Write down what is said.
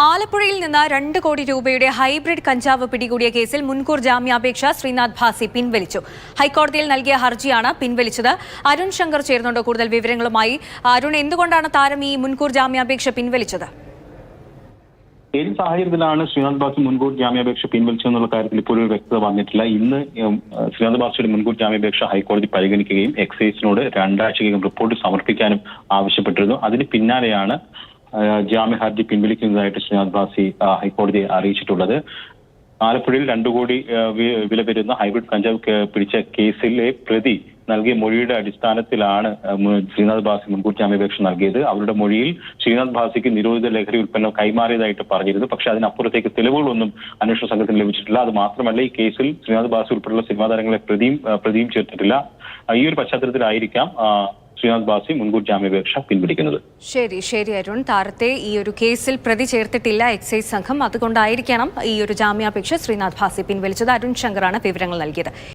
ആലപ്പുഴയിൽ നിന്ന് രണ്ട് കോടി രൂപയുടെ ഹൈബ്രിഡ് കഞ്ചാവ് പിടികൂടിയ കേസിൽ മുൻകൂർ ജാമ്യാപേക്ഷ ശ്രീനാഥ് ഭാസി പിൻവലിച്ചു. ഹൈക്കോടതിയിൽ നൽകിയ ഹർജിയാണ് പിൻവലിച്ചത്. അരുൺ ശങ്കർ ചേർന്നുണ്ട് കൂടുതൽ വിവരങ്ങളുമായി. അരുൺ എന്തുകൊണ്ടാണ് താരം ഈ മുൻകൂർ ജാമ്യാപേക്ഷ പിൻവലിച്ചത്? ഏത് സാഹചര്യത്തിലാണ് ശ്രീനാഥ് ബാസി മുൻകൂർ ജാമ്യാപേക്ഷ പിൻവലിച്ചെന്നുള്ള കാര്യത്തിൽ ഇപ്പോഴും വ്യക്തത വന്നിട്ടില്ല. ഇന്ന് ശ്രീനാഥ് ബാസിയുടെ മുൻകൂർ ജാമ്യാപേക്ഷ ഹൈക്കോടതി പരിഗണിക്കുകയും എക്സൈസിനോട് രണ്ടാഴ്ചക്കകം റിപ്പോർട്ട് സമർപ്പിക്കാനും ആവശ്യപ്പെട്ടിരുന്നു. അതിന് പിന്നാലെയാണ് ജാമ്യ ഹർജി പിൻവലിക്കുന്നതായിട്ട് ശ്രീനാഥ് ബാസി ഹൈക്കോടതിയെ അറിയിച്ചിട്ടുള്ളത്. ആലപ്പുഴയിൽ രണ്ടു കോടി വില വരുന്ന ഹൈബ്രിഡ് കഞ്ചാവ് പിടിച്ച കേസിലെ പ്രതി നൽകിയ മൊഴിയുടെ അടിസ്ഥാനത്തിലാണ് ശ്രീനാഥ് ഭാസി മുൻകൂർ ജാമ്യാപേക്ഷ നൽകിയത്. അവരുടെ മൊഴിയിൽ ശ്രീനാഥ് ഭാസിക്ക് നിരോധിത ലഹരി ഉൽപ്പന്നം കൈമാറിയതായിട്ട് പറഞ്ഞിരുന്നു. പക്ഷെ അതിനപ്പുറത്തേക്ക് തെളിവുകളൊന്നും അന്വേഷണ സംഘത്തിന് ലഭിച്ചിട്ടില്ല. അത് മാത്രമല്ല ഈ കേസിൽ ശ്രീനാഥ് ഭാസി ഉൾപ്പെടെയുള്ള സിനിമാ താരങ്ങളെ പ്രതിയും പ്രതിയും ചേർത്തിട്ടില്ല. ഈ ഒരു പശ്ചാത്തലത്തിലായിരിക്കാം ശ്രീനാഥ് ബാസി മുൻകൂർ ജാമ്യാപേക്ഷ പിൻവലിക്കുന്നത്. ശരി ശരി അരുൺ. താരത്തെ ഈ ഒരു കേസിൽ പ്രതി ചേർത്തിട്ടില്ല എക്സൈസ് സംഘം. അതുകൊണ്ടായിരിക്കണം ഈ ഒരു ജാമ്യാപേക്ഷ ശ്രീനാഥ് ഭാസി പിൻവലിച്ചത്. അരുൺ ശങ്കറാണ് വിവരങ്ങൾ നൽകിയത്.